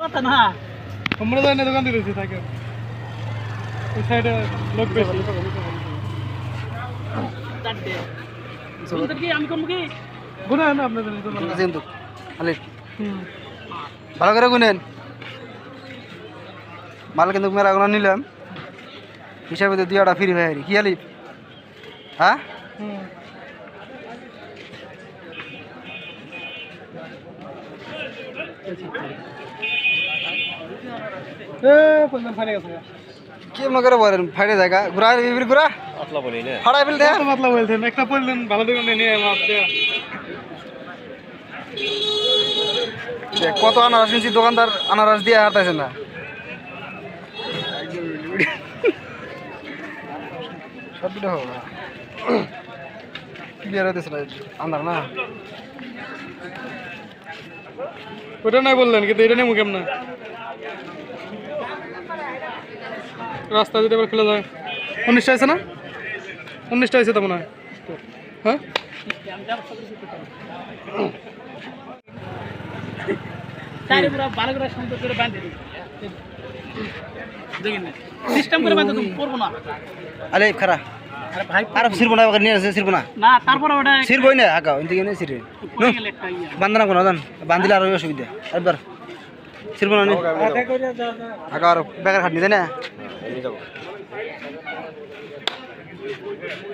কথা না আমরা যাই না দোকান দিয়েছি থাকে ওই সাইডে লোক বেশি আমি করব কি গুণা না আপনাদের কিন্তু ভালো করে গুনেন মাল কিন্তু মেলা গুলো নিলাম হিসাবে তো দুইটা ফ্রি ভাই কি আলি হ্যাঁ গেছে কি মনে করে বলেন ফাইটে জায়গা? ঘুরা বিবির ঘুরা? ফাড়াই ফেলতে। কত পাতলা বলছেন একটা পড়লেন ভালো দোকানে নিয়ে মাপ কত আনারস নিচ্ছি দোকানদার আনারস দিয়ে হাঁটাইছে না। সব ভিডিও হবে ক্লিয়ার হইতেছে না আন্দার না? ওটা নাই বললেন কিন্তু এটা নেব কেমন? রাস্তা যদি আবার খুলে যায়। উনিশটা আছে না? উনিশটা আছে তো মনে হয়। হ্যাঁ? আরে খারা। আর সিরবো না নিয়ে আসে সিরবো না। না তারপরে ওটা সিরবই না হাকা ওইদিকে নিয়ে সিরবে পড়ে গেলে একটা ইয়ে কোনো বান্ধিলে আর অসুবিধা। একবার সিরবো না আর বেকার খাটনি তাই না?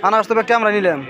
আনারস তো ব্যাগটা আমরা নিলাম